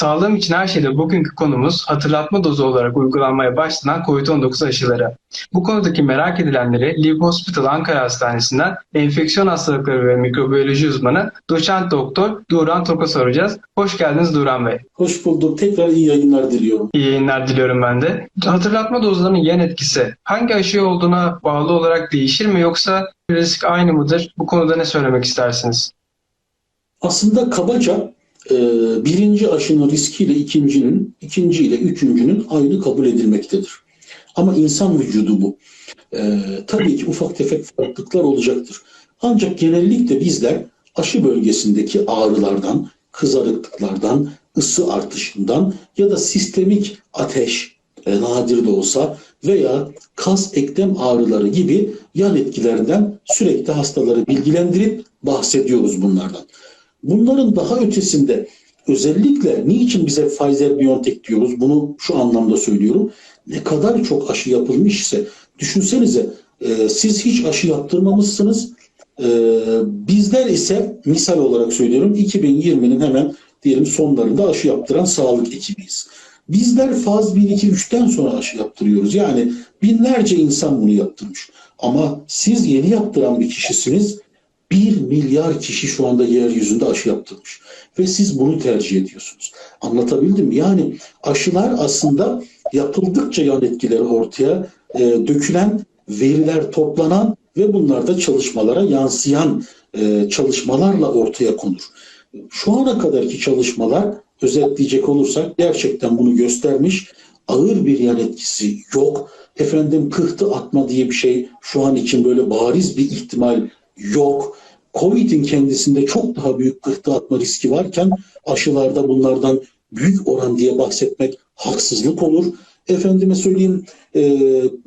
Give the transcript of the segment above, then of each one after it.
Sağlığım için her şeyde bugünkü konumuz hatırlatma dozu olarak uygulanmaya başlanan COVID-19 aşıları. Bu konudaki merak edilenleri Live Hospital Ankara Hastanesi'nden enfeksiyon hastalıkları ve mikrobiyoloji uzmanı doçent doktor Duran Tok'a soracağız. Hoş geldiniz Duran Bey. Hoş bulduk. Tekrar iyi yayınlar diliyorum. İyi yayınlar diliyorum ben de. Hatırlatma dozlarının yan etkisi hangi aşı olduğuna bağlı olarak değişir mi yoksa risk aynı mıdır? Bu konuda ne söylemek istersiniz? Aslında kabaca e, birinci aşının riskiyle ikincinin, ikinci ile üçüncünün aynı kabul edilmektedir. Ama insan vücudu bu. E, tabii ki ufak tefek farklılıklar olacaktır. Ancak genellikle bizler aşı bölgesindeki ağrılardan, kızarıklıklardan, ısı artışından ya da sistemik ateş, e, nadir de olsa veya kas eklem ağrıları gibi yan etkilerinden sürekli hastaları bilgilendirip bahsediyoruz bunlardan. Bunların daha ötesinde özellikle niçin bize Pfizer-BioNTech diyoruz? Bunu şu anlamda söylüyorum. Ne kadar çok aşı yapılmış ise düşünsenize e, siz hiç aşı yaptırmamışsınız. E, bizler ise misal olarak söylüyorum 2020'nin hemen diyelim sonlarında aşı yaptıran sağlık ekibiyiz. Bizler faz 1, 2, 3'ten sonra aşı yaptırıyoruz. Yani binlerce insan bunu yaptırmış. Ama siz yeni yaptıran bir kişisiniz. 1 milyar kişi şu anda yeryüzünde aşı yaptırmış. Ve siz bunu tercih ediyorsunuz. Anlatabildim mi? Yani aşılar aslında yapıldıkça yan etkileri ortaya e, dökülen, veriler toplanan ve bunlarda çalışmalara yansıyan e, çalışmalarla ortaya konur. Şu ana kadarki çalışmalar özetleyecek olursak gerçekten bunu göstermiş. Ağır bir yan etkisi yok. Efendim pıhtı atma diye bir şey şu an için böyle bariz bir ihtimal yok. Covid'in kendisinde çok daha büyük pıhtı atma riski varken aşılarda bunlardan büyük oran diye bahsetmek haksızlık olur. Efendime söyleyeyim e,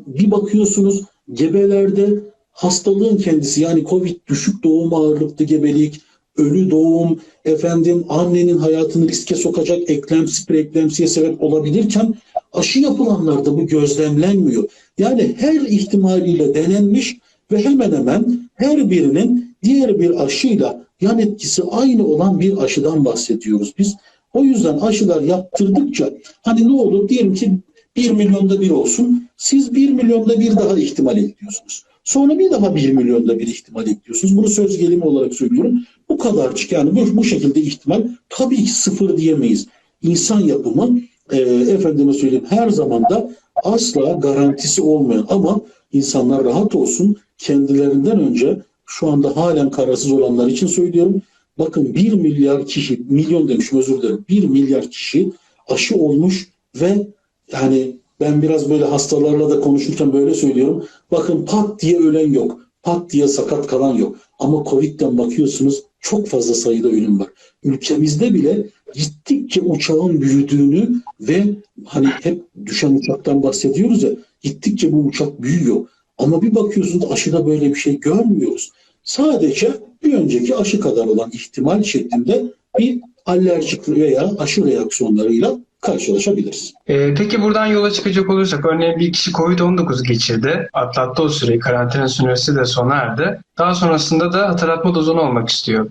bir bakıyorsunuz gebelerde hastalığın kendisi yani Covid düşük doğum ağırlıklı gebelik, ölü doğum, efendim annenin hayatını riske sokacak eklemsi preeklemsiye sebep olabilirken aşı yapılanlarda bu gözlemlenmiyor. Yani her ihtimaliyle denenmiş ve hemen hemen her birinin diğer bir aşıyla yan etkisi aynı olan bir aşıdan bahsediyoruz biz. O yüzden aşılar yaptırdıkça hani ne olur diyelim ki 1 milyonda bir olsun siz 1 milyonda bir daha ihtimal ekliyorsunuz. Sonra bir daha 1 milyonda bir ihtimal ekliyorsunuz. Bunu söz gelimi olarak söylüyorum. Bu kadarcık yani bu, bu şekilde ihtimal tabii ki sıfır diyemeyiz. İnsan yapımı e, efendime söyleyeyim her zaman da asla garantisi olmayan ama insanlar rahat olsun kendilerinden önce şu anda halen kararsız olanlar için söylüyorum. Bakın 1 milyar kişi, milyon demişim özür dilerim. 1 milyar kişi aşı olmuş ve yani ben biraz böyle hastalarla da konuşurken böyle söylüyorum. Bakın pat diye ölen yok. Pat diye sakat kalan yok. Ama Covid'den bakıyorsunuz çok fazla sayıda ölüm var. Ülkemizde bile gittikçe uçağın büyüdüğünü ve hani hep düşen uçaktan bahsediyoruz ya gittikçe bu uçak büyüyor. Ama bir bakıyorsunuz aşıda böyle bir şey görmüyoruz. Sadece bir önceki aşı kadar olan ihtimal şeklinde bir alerjik veya aşı reaksiyonlarıyla karşılaşabiliriz. Ee, peki buradan yola çıkacak olursak örneğin bir kişi COVID-19 geçirdi. Atlattı o süreyi. Karantina süresi de sona erdi. Daha sonrasında da hatırlatma dozunu olmak istiyor.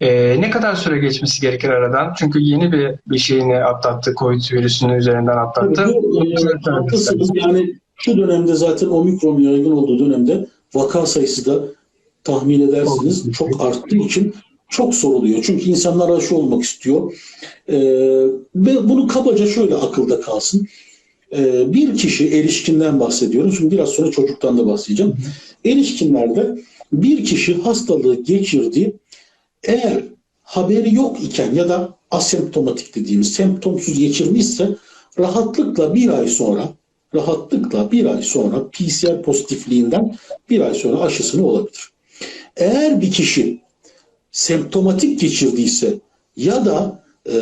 Ee, ne kadar süre geçmesi gerekir aradan? Çünkü yeni bir, bir şeyini atlattı. COVID virüsünün üzerinden atlattı. Tabii bu, e. Yani şu dönemde zaten omikron yaygın olduğu dönemde vaka sayısı da tahmin edersiniz çok arttığı için çok soruluyor. Çünkü insanlar aşı olmak istiyor. Ee, ve bunu kabaca şöyle akılda kalsın. Ee, bir kişi erişkinden bahsediyorum. Şimdi biraz sonra çocuktan da bahsedeceğim. Erişkinlerde bir kişi hastalığı geçirdi. Eğer haberi yok iken ya da asemptomatik dediğimiz semptomsuz geçirmişse rahatlıkla bir ay sonra rahatlıkla bir ay sonra PCR pozitifliğinden bir ay sonra aşısını olabilir. Eğer bir kişi semptomatik geçirdiyse ya da e,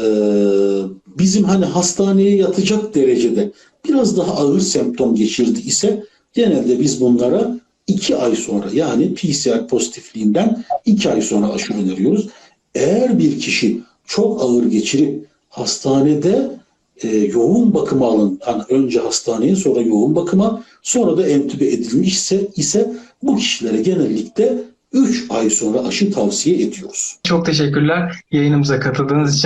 bizim hani hastaneye yatacak derecede biraz daha ağır semptom geçirdi ise genelde biz bunlara iki ay sonra yani PCR pozitifliğinden iki ay sonra aşı öneriyoruz. Eğer bir kişi çok ağır geçirip hastanede e, yoğun bakıma alın, yani önce hastaneye sonra yoğun bakıma sonra da entübe edilmişse ise bu kişilere genellikle 3 ay sonra aşı tavsiye ediyoruz. Çok teşekkürler yayınımıza katıldığınız için.